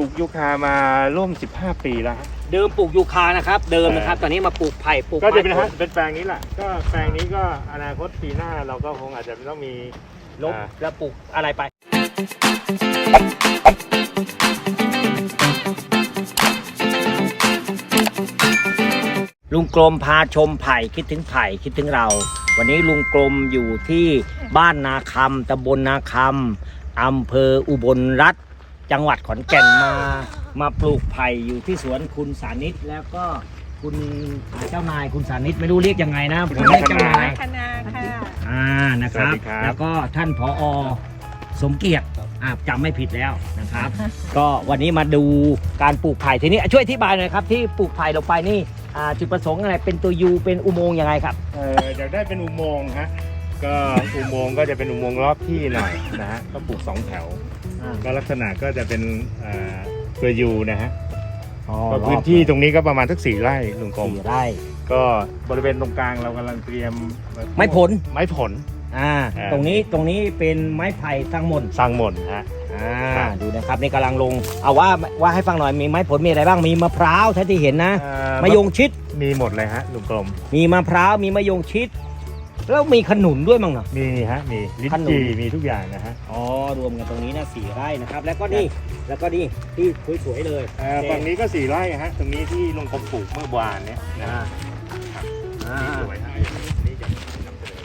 ลูกยูคามาร่วม 15 ปีแล้วฮะเดิมปลูกยูคานะครับ เดิมนะครับ ตอนนี้มาปลูกไผ่ปลูกก็จะเป็นไม้ฮะเป็นแปลงนี้แหละก็แปลงนี้ก็อนาคตปีหน้าเราก็คงอาจจะต้องมีลบแล้วปลูกอะไรไป ลุงกลมพาชมไผ่คิดถึงไผ่คิดถึงเรา วันนี้ลุงกลมอยู่ที่บ้านนาคำตำบลนาคำอำเภออุบลรัฐ จังหวัดขอนแก่นมา มาปลูกไผ่อยู่ที่สวนคุณสานิตแล้วก็คุณเจ้านายคุณสานิตไม่รู้เรียกยังไงนะผมเรียกเจ้านายคณะค่ะอ่านะครับสวัสดีครับแล้วก็ท่านผอสมเกียรติอ่าจำไม่ผิดแล้วนะครับ ก็วันนี้มาดูการปลูกไผ่ทีนี้ช่วยอธิบายหน่อยครับที่ปลูกไผ่ลงไปนี่อ่าจุดประสงค์อะไรเป็นตัวยูเป็นอุโมงค์ยังไงครับเอออยากได้เป็นอุโมงค์ฮะก็อุโมงค์ก็จะเป็นอุโมงค์รอบที่หน่อยนะฮะก็ปลูกสองแถว ก็ลักษณะก็จะเป็นเอ่อตัวยูนะฮะก็พื้นที่ตรงนี้ก็ประมาณสักสี่ไร่ลุงกรมสี่ไร่ ก็บริเวณตรงกลางเรากำลังเตรียมไม้ผลไม้ผลอ่าอ่าตรงนี้ตรงนี้เป็นไม้ไผ่สร้างมนต์สร้างหม่นฮะอ่าครับดูนะครับนี่กำลังลงเอาว่าว่าให้ฟังหน่อยมีไม้ผลมีอะไรบ้างมีมะพร้าวท่านที่เห็นนะเอ่อมะยงชิดมีหมดเลยฮะลุงกรมมีมะพร้าวมีมะยงชิด แล้วมีขนุนด้วยมั้งเนาะ มีฮะ มีลิ้นขนุน จี่มีทุกอย่างนะฮะ อ๋อรวมกันตรงนี้นะสี่ไร่นะครับ แล้วก็นี่แล้วก็นี่ที่สวยๆเลยเอ่อฝั่งนี้ก็สี่ไร่ฮะ ตรงนี้ที่ลุงกรมปลูกเมื่อวานเนี่ยนะอ่าฮะอ่านี่สวยฮะนี่จะนำเสนอ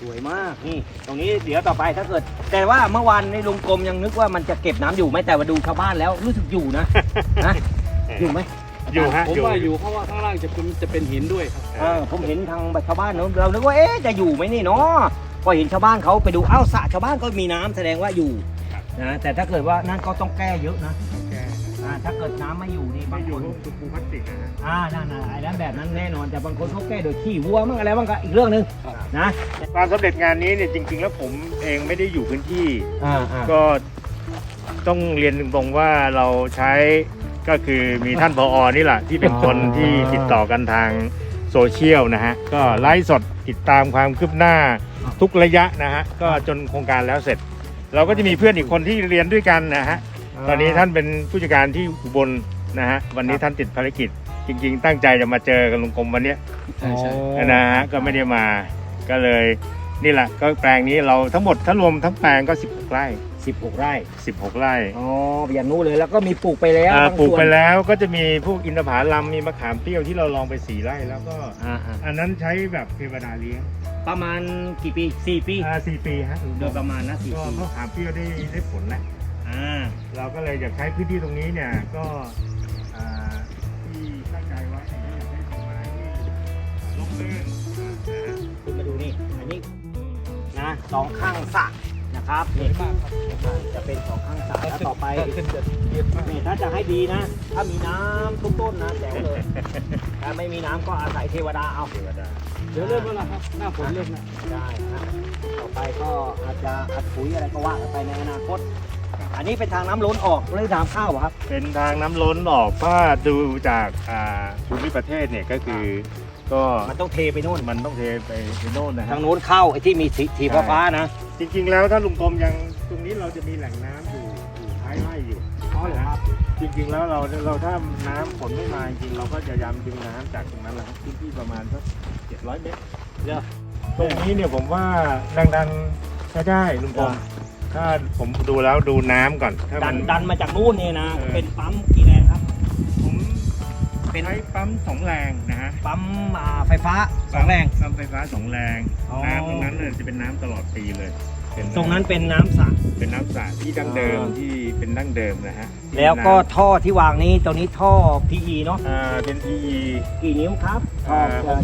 สวยมากนี่ ตรงนี้เดี๋ยวต่อไปถ้าเกิด แต่ว่าเมื่อวานในลุงกรมยังนึกว่ามันจะเก็บน้ำอยู่ไหมแต่ว่าดูชาวบ้านแล้วรู้สึกอยู่นะ นะอยู่ไหม อยู่ฮะผมว่าอยู่เพราะว่าข้างล่างจะเป็นจะเป็นหินด้วยครับ เออผมเห็นทางชาวบ้านเนอะเรานึกว่าเอ๊ะจะอยู่ไหมนี่เนาะพอเห็นชาวบ้านเขาไปดูเอ้าสระชาวบ้านก็มีน้ำแสดงว่าอยู่นะแต่ถ้าเกิดว่านั่นก็ต้องแก้เยอะนะแกอ่าถ้าเกิดน้ำไม่อยู่นี่บางไม่อคยู่นพวกตะปูพลาสติกนะฮะ อ่านั่นน่ะไอ้นั้นแบบนั้นแน่นอน แต่บางคนเขาแก้โดยขี้วัวมั่งอะไรบ้างก็อีกเรื่องหนึ่งครับ นะ ความสำเร็จงานนี้เนี่ยจริง ๆ แล้วผมเองไม่ได้อยู่พื้นที่ อ่าอ่าก็ต้องเรียนตรงๆว่าเราใช้ ก็คือมีท่านพออนี่แหละที่เป็นคนที่ติดต่อกันทางโซเชียลนะฮะ ก็ไลฟ์สดติดตามความคืบหน้าทุกระยะนะฮะ ก็จนโครงการแล้วเสร็จ เราก็จะมีเพื่อนอีกคนที่เรียนด้วยกันนะฮะ ตอนนี้ท่านเป็นผู้จัดการที่อุบลนะฮะ วันนี้ท่านติดภารกิจ จริง ๆ ตั้งใจจะมาเจอกับลุงกรมวันเนี้ยใช่ใช่นะฮะ ก็ไม่ได้มา ก็เลยนี่แหละ ก็แปลงนี้เราทั้งหมดถ้ารวมทั้งแปลงก็16ไร่ สิบหกไร่16 ไร่อ๋ออย่างนู้นเลยแล้วก็มีปลูกไปแล้วอ่าบางปลูกส่วนไปแล้วก็จะมีพวกอินทผลัมมีมะขามเปรี้ยวที่เราลองไปสีไร่แล้วก็ อ่าอ่าอันนั้นใช้แบบเทวดาเลี้ยงประมาณกี่ปีสี่ปี อ่าสี่ปีฮะโดยประมาณนะสี่ก็ปีมะขามเปรี้ยวได้ได้ผลแล้ว อ่าเราก็เลยอยากใช้พื้นที่ตรงนี้เนี่ยก็อ่าที่ตั้งใจไว้อยากให้ต้นไม้ที่ร่มรื่นนะฮะคุณมาดูนี่อันนี้นะสองข้างสระนะ ครับนี่มากครับจะเป็นสองข้างสระแล้วต่อไปถ้าขึ้นจะเย็นมากนี่ถ้าจะให้ดีนะ ถ้ามีน้ำทุกต้นนะแจ๋วเลย ถ้าไม่มีน้ำก็อาศัยเทวดาเอาเทวดาเดี๋ยวเริ่มแล้วล่ะครับ หน้าฝนเริ่มแล้วได้นะต่อไปก็อาจจะอัดปุ๋ยอะไรก็ว่ากันไปในอนาคต อันนี้เป็นทางน้ำล้นออกหรือทางเข้าเหรอครับ เป็นทางน้ำล้นออกถ้าดูจากอ่าภูมิประเทศเนี่ยก็คือ ก็มันต้องเทไปนู่น มันต้องเทไปไปโน่นนะฮะ ทางโน้นเข้าไอ้ที่มีสีสีฟ้าๆนะ จริงๆ แล้วถ้าลุงกรมยังตรงนี้เราจะมีแหล่งน้ำอยู่อยู่ท้ายไร่อยู่อ๋อเหรอครับ จริงๆ แล้วเราเราถ้าน้ำฝนไม่มาจริงๆเราก็จะยำดึงน้ำจากตรงนั้นแหละครับพื้นที่ประมาณสักเจ็ดร้อยเมตรเยอะตรงนี้เนี่ยผมว่าดังๆใช้ได้ลุงกรมถ้าผมดูแล้วดูน้ำก่อนถ้าดัมันดันมาจากนู่นเนี่ยนะ เออ เป็นปั๊มกี่แรงครับผม เป็นใช้ปั๊มสองแรงนะฮะปั๊มอ่าไฟฟ้าสองแรง ปั๊มไฟฟ้าสองแรงอ๋อ น้ำตรงนั้นเนี่ยจะเป็นน้ำตลอดปีเลยเป็ตรงนั้นเป็นน้ำสระเป็นน้ำสระที่ดั้งเดิมอ๋อที่เป็นดั้งเดิมนะฮะแล้วก็ท่อที่วางนี้ตัวนี้ท่อ PE เนาะอ่าเป็น PE กี่นิ้วครับท่ออ่า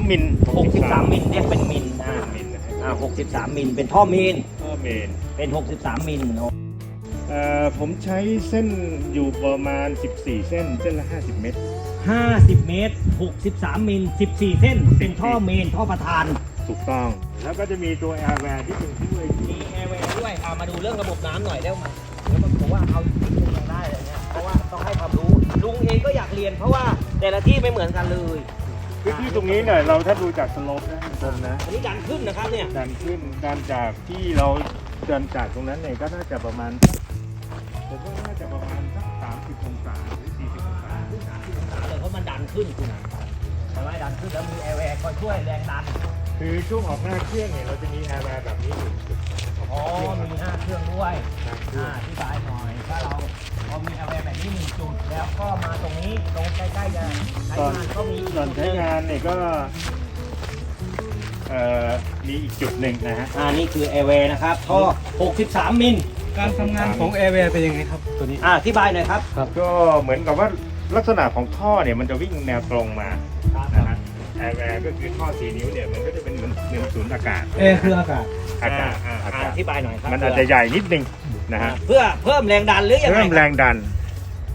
63มิล63มิลเรียกเป็นมิลอ่ามิลนะฮะอ่า63มิลเป็นท่อมิลท่อเมน เป็น 63มิลเนอะเอ่อผมใช้เส้นอยู่ประมาณ 14 เส้น เส้นละ 50 เมตร 50 เมตร 63 มิล 14 เส้น เป็นท่อเมน ท่อประธาน ถูกต้อง แล้วก็จะมีตัวแอร์แวร์ที่เป็นช่วยมีแอร์แวร์ด้วยเอามาดูเรื่องระบบน้ำหน่อยได้ไหมแล้วมันบอกว่าเอาที่ลุงยังได้เลยเนี่ยเพราะว่าต้องให้ความรู้ ลุงเองก็อยากเรียน เพราะว่าแต่ละที่ไม่เหมือนกันเลย พื้นที่ตรงนี้เนี่ยเราถ้าดูจากสโลปนะตรงนะอันนี้ดันขึ้นนะครับเนี่ย ดันขึ้นดันจากที่เราเดินจากตรงนั้นเนี่ยก็น่าจะประมาณสักผมว่าน่าจะประมาณสัก ขึ้นคุณนะใช่ไหมดันขึ้นแล้วมีแอร์แวร์คอยช่วยแรงดัน คือช่วงออกหน้าเครื่องเนี่ยเราจะมีแอร์แวร์แบบนี้อยู่จุดอ๋อมีห้าเครื่องด้วยหน้าเครื่อ่าองอธิบายหน่อยถ้าเราพอมีแอร์แวร์แบบนี้หนึ่งจุด แล้วก็มาตรงนี้ตรงใกล้ๆจะใช้งานก็มีอีกก่อนจุดหใช้นึ่งงานเนี่ยก็เอ่อมีอีกจุดหนึ่งนะฮะ อ่านี่คือแอร์แวร์นะครับท่อ63 มิล การทำงานของแอร์แวร์เป็นยังไงครับ ตัวนี้ อ่าอธิบายหน่อยครับ ก็เหมือนกับว่า ลักษณะของท่อเนี่ยมันจะวิ่งแนวตรงมานะฮะแอร์แวร์ก็คือท่อสีนิ้วเนี่ยมันก็จะเป็นเหมือนเหมือนศูนย์อากาศแอร์คืออากาศอากาศอ่าอาอ่ากาศอธิบายหน่อยครับมันอาจจะใหญ่นิดนึงนะฮะเพื่อเพิ่มแรงดันหรือยังไงเพิ่มคแรรับงดัน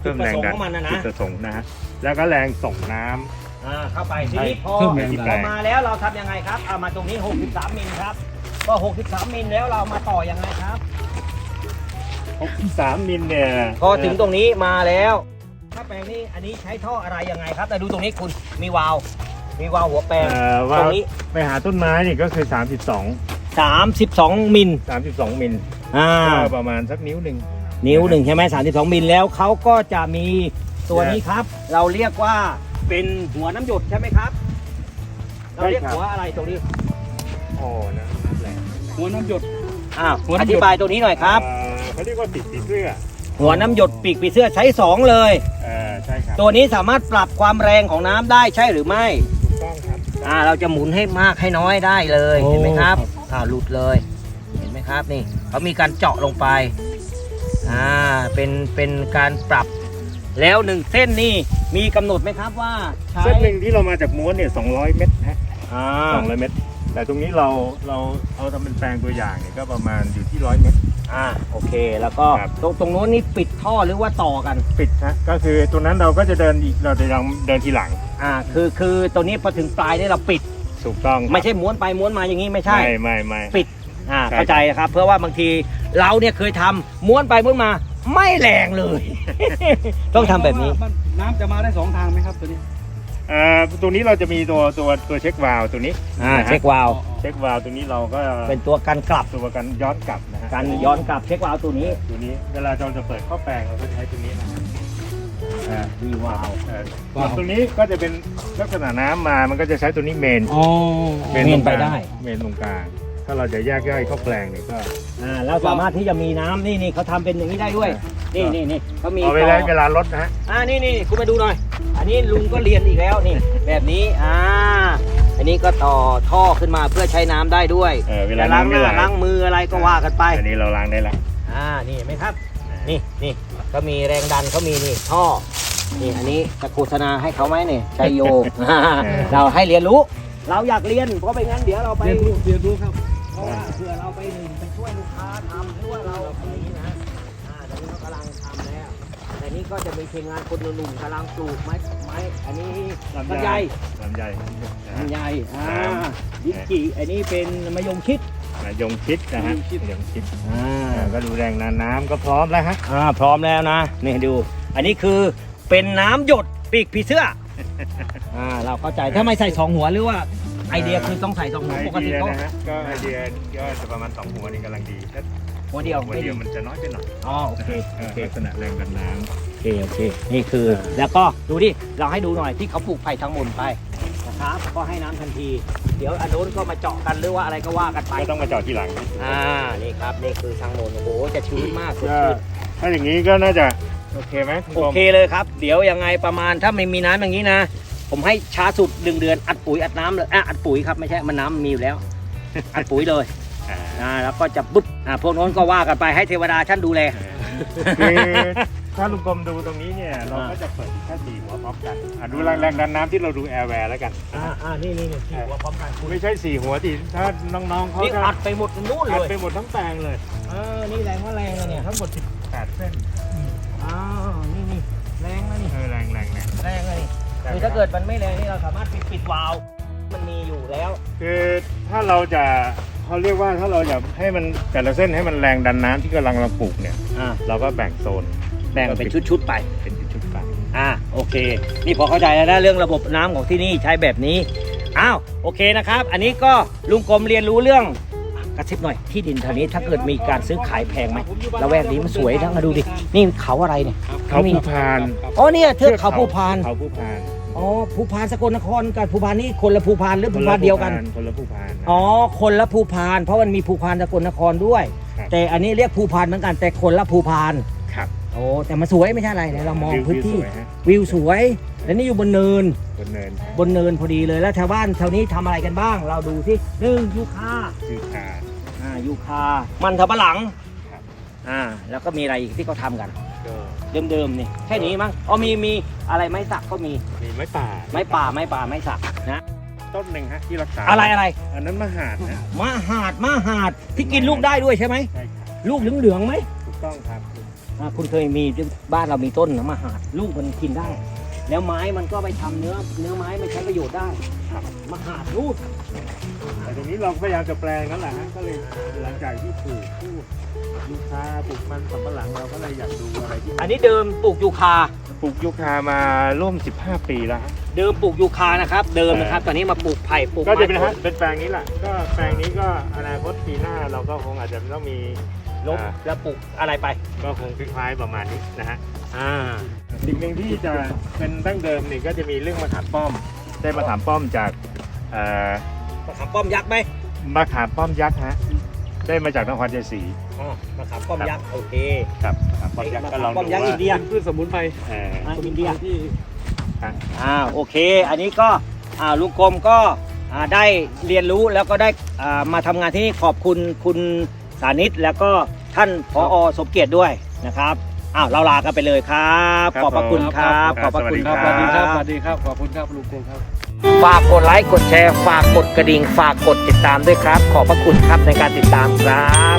จุดประสงค์ของมันนะนะจุดประสงค์นะฮะแล้วก็แรงส่งน้ำ อ่าเข้าไปทีนี้พอเพิ่มแรงดัน พอมาแล้วเราทำยังไงครับเอามาตรงนี้ 63มิลครับก็63มิลแล้วเรามาต่อยังไงครับ 63มิลเนี่ยพอถึงตรงนี้มาแล้วถ้า แปลงนี้อันนี้ใช้ท่ออะไรยังไงครับแต่ดูตรงนี้คุณมีวาล์วมีวาล์วหัวแปลงเอ่อตว่ารงนี้ไปหาต้นไม้นี่ก็คือ 32 32มิล32มิลอ่าก็ประมาณสักนิ้วหนึ่งนิ้วหนึ่งใช่ไหม32มิลแล้วเขาก็จะมีตัวนี้ครับ เราเรียกว่าเป็นหัวน้ำหยดใช่ไหมครับ เราเรียกหัวอะไรตรงนี้โอ้นะแหละหัวน้ำหยด อ้าวหัวอน้ำหยดธิบายตัวนี้หน่อยครับ เอ่อเขาเรียกว่าติดสีเสื้อ หัวน้ำหยดปีกปีเสื้อใช้2เลย เออใช่ครับตัวนี้สามารถปรับความแรงของน้ำได้ใช่หรือไม่ ถูกต้องครับ อ่าเราจะหมุนให้มากให้น้อยได้เลยเห็นไหมครับอ่าหลุดเลย เห็นไหมครับนี่เขามีการเจาะลงไปอ่าเป็นเป็นการปรับแล้วหนึ่งเส้นนี่มีกำหนดไหมครับว่าใช้เส้นหนึ่งที่เรามาจากม้วนเนี่ย200 เมตรฮะอ่า200 เมตร แต่ตรงนี้เราเราเอาทำเป็นแปลงตัวอย่างเนี่ยก็ประมาณอยู่ที่ 100 เมตร อ่าโอเคแล้วก็ครับ ตรงตรงโน้นนี่ปิดท่อหรือว่าต่อกัน ปิดฮะก็คือตัวนั้นเราก็จะเดินอีกเราจะยังเดินทีหลังอ่าคือคือตัวนี้พอถึงปลายนี่เราปิด ถูกต้องครับไม่ใช่ม้วนไปม้วนมาอย่างนี้ไม่ใช่ ไม่ไม่ไม่ ปิดอ่าใช่ เข้าใจครับ เพื่อว่าบางทีเราเนี่ยเคยทำม้วนไปม้วนมาไม่แรงเลย ต้องทำแบบนี้มัน้ำจะมาได้สองทางไหมครับตัวนี้เอ่อตัวนี้เราจะมีตัวตัวตัวเช็ควาล์วตัวนี้อ่านะฮะเช็ควาล์วเช็ควาล์วตัวนี้เราก็เป็นตัวการกลับ ตัวกันย้อนกลับนะฮะการย้อนกลับเช็ควาล์วตัวนี้ตัวนี้เวลาเราจะเปิดข้อแปลงเราก็จะใช้ตัวนี้นะอ่าวีวาล์วเอ่อส่วนตัวนี้ก็จะเป็นลักษณะน้ำมามันก็จะใช้ตัวนี้เมนอ๋อเมนตรงกลางไปได้เมนตรงกลางถ้าเราจะแยกย่อยข้าวแปลงเนี่ยก็ อ่าแล้วสามารถที่จะมีน้ำนี่นี่เขาทำเป็นอย่างนี้ได้ด้วย นี่นี่นี่เขามีเอาเวต่ลาอเวลาลดนะฮะ อ่านี่นี่คุณมาดูหน่อยอั นนี้ลุงก็เรียนอีกแล้วนี่ แบบนี้อ่าอันนี้ก็ต่อท่อขึ้นมาเพื่อใช้น้ำได้ด้วยเออเวลาจะล้างหน้ำไม่น้าไหล ล้างมืออะไรก็ว่ากันไป อันนี้เราล้างได้แล้วอ่า นี่เห็นไหมครับ นี่นี่ก็มีแรงดันเขามีนี่ท่อ นี่อันนี้จะโฆษณาให้เขาไหมเนี่ยชัยโย เราให้เรียนรู้ เราอยากเรียนเพราะไม่งั้นเดี๋ยวเราไปเรียนรู้เรียนรู้ครับ เพราะว่าเผื่อเราไปหนึ่งไปช่วยลูกค้าทำ นี่ก็จะมีทีมงานคนหนุ่มๆกำลังปลูกไม้ไม้อันนี้ลำไยลำไยนะฮะลำไยอ่าครับดินจีอันนี้เป็นมะยงชิดมายงชิดนะฮะมะยงชิดมายงชิดอ่าอ่าก็ดูแรงน้ำน้ำก็พร้อมแล้วฮะอ่าพร้อมแล้วนะนี่ดู อันนี้คือเป็นน้ำหยดปีกผีเสื้ออ่าเราเข้าใจถ้าไม่ใส่สองหัวหรือว่าไอเดียคือต้องใส่สองหัวไอปกติเดียก็นะฮะก็ไอเดียก็จะประมาณสองหัวนี่กำลังดีถ้า หัวเดียวหัวไม่เดีดียวมันจะน้อยไปหน่อยอ๋อโอเคเอโออเคลักษณะแรงดันน้โอเคโอเคนี่คือเออแล้วก็ดูดิเราให้ดูหน่อยที่เขาปลูกไผ่ทั้งหมดไปนะครับก็ให้น้ำทันที เดี๋ยวอันโน้นก็มาเจาะกันหรือว่าอะไรก็ว่ากันไปำก็ต้องมาจอดทีหลังอ่านี่ครับนี่คือทางโน้นโอ้โหจะชื้นมากสดก็ชื่น ถ้าอย่างนี้ก็น่าจะโอเคไหมณโอกรมเคเลยครับ เดี๋ยวยังไงประมาณถ้าไม่มีน้ำอย่างนี้นะ ผมให้ช้าสุดหนึ่งเดือนอัดปุ๋ยอัดน้ำเลยอะอัดปุ๋ยครับไม่ใช่มันน้ำมีอยู่แล้ว อัดปุ๋ยเลย อ่าอ่าแล้วก็จะปุ๊บอ่าพวกโน้นก็ว่ากันไปให้เทวดาท่านดูแล คือถ้าลุงกรมดูตรงนี้เนี่ย เราก็จะเปิดแค่สี่หัวพร้อมกันอะดูแรงแรงดันน้ำที่เราดูแอร์แวร์แล้วกัน อ่าอ่านี่นี่นี่ที่หัวพร้อมกันคุณไม่ใช่สี่หัวที่ถ้าน้องๆเขานี่จะอัดไปหมดนู่นเลอัดยไปหมดทั้งแปลงเลย เออนี่แรงว่าแรงเลยเนี่ยทั้งหมด18 เส้นอ้าวนี่นี่แรงนะนี่เออแรงแรงแรงแรงเลยนี่แรงคือถ้าเกิดมันไม่แรงนี่เราสามารถปิดปิดวาล์วมันมีอยู่แล้ว คือถ้าเราจะ เขาเรียกว่าถ้าเราอยากให้มันแต่ละเส้นให้มันแรงดันน้ำที่กำลังเราปลูกเนี่ย อ่าเราก็แบ่งโซนแบ่งเป็นชุดๆไป เป็นชุดๆไป อ่าโอเค นี่พอเข้าใจแล้วนะเรื่องระบบน้ำของที่นี่ใช้แบบนี้ อ้าวโอเคนะครับ อันนี้ก็ลุงกรมเรียนรู้เรื่องกระซิบหน่อยที่ดินแถวนี้ถ้าเกิดมีการซื้อขายแพงไหมละแวกนี้มันสวยทั้งมาดูดินี่เขาอะไรเนี่ยเขาผู้พาน อ๋อเนี่ยเทือกเขาภูพาน เขาผู้พาน ออ๋อภูพานสกลนครกับภูพานนี่คนละภูพานหรือภูพานเดียวกัน คนละผู้พานนะอ๋อคนละภูพาน เพราะมันมีภูพานสกลนครด้วย ครับแต่อันนี้เรียกภูพานเหมือนกันแต่คนละภูพานครับโอ้แต่มันสวยไม่ใช่อะไรเดี๋ยวเรามองวิวพื้นที่วิวสวยฮะวิวสวย แล้วนี่อยู่บนเนินบนเนินบนเนินพอดีเลยแล้วชาวบ้านแถวนี้ทำอะไรกันบ้าง เราดูที่หนึ่งยูคาชื่อคา อ่ายูคามันทำปะหลังครับ อ่าแล้วก็มีอะไรอีกที่เขาทำกันก็ เดิมๆนี่แค่นี้มั้งอ๋อมีมีอะไรไม้สักก็มีมีไม้ป่าไม้ป่าไม้ป่าไม้สักนะต้นหนึ่งฮะที่รักษาอะไรอะไรอันนั้นมหาดนะมะหาดมะหาดที่กินลูกได้ด้วยใช่ไหมใช่ครับลูกเหลืองๆไหมถูกต้องครับอ่าคุณเคยมีบ้านเรามีต้นมะหาดลูกมันกินได้ แล้วไม้มันก็ไปทำเนื้อ เนื้อไม้มันใช้ประโยชน์ได้ครับมะหาดลูกแต่ทีนี้เราพยายามจะแปลงนั่นแหละฮะก็เลยหลังจากที่ปลูกพืชยูคาปลูกมันสำปะหลังเราก็เลยอยากดูอะไรที่อันนี้เดิมปลูกยูคาปลูกยูคามาร่วม 15 ปีแล้วฮะเดิมปลูกยูคานะครับ เดิมนะครับ ตอนนี้มาปลูกไผ่ปลูกก็จะเป็นไม้ฮะเป็นแปลงนี้แหละก็แปลงนี้ก็อนาคตปีหน้าเราก็คงอาจจะต้องมี ลบอ่าแล้วปลูกอะไรไป ก็คงคล้ายๆประมาณนี้นะฮะอ่าสิ่งหนึ่งที่จะเป็นดั้งเดิมนี่ก็จะมีเรื่องมะขามป้อม ได้มะขามป้อมจากเอ่อมะขามป้อมยักษ์ไหมมะขามป้อมยักษ์ฮะได้มาจากนครชัยศรีอ๋อมะขามป้อมยักษ์โอเคครับมะขามป้อมยักษ์ก็ลองมะขามป้อมดูยักษ์อิว่านเดียพืชสมุนไพรเอ่ออ่าอินเดียที่อ่าโอเค อันนี้ก็อ่าลุงกรมก็อ่าได้เรียนรู้แล้วก็ได้อ่ามาทำงานที่นี่ขอบคุณคุณสานิตแล้วก็ ท่านพอสมเกียรติด้วยนะครับอ้าวเราลากันไปเลยครับขอบพระคุณครับ ขอบพระคุณครับสวัสดีครับสวัสดีครับขอบคุณครับลุงกงครับ ฝากกดไลค์กดแชร์ฝากกดกระดิ่งฝากกดติดตามด้วยครับ ขอบพระคุณครับในการติดตามครับ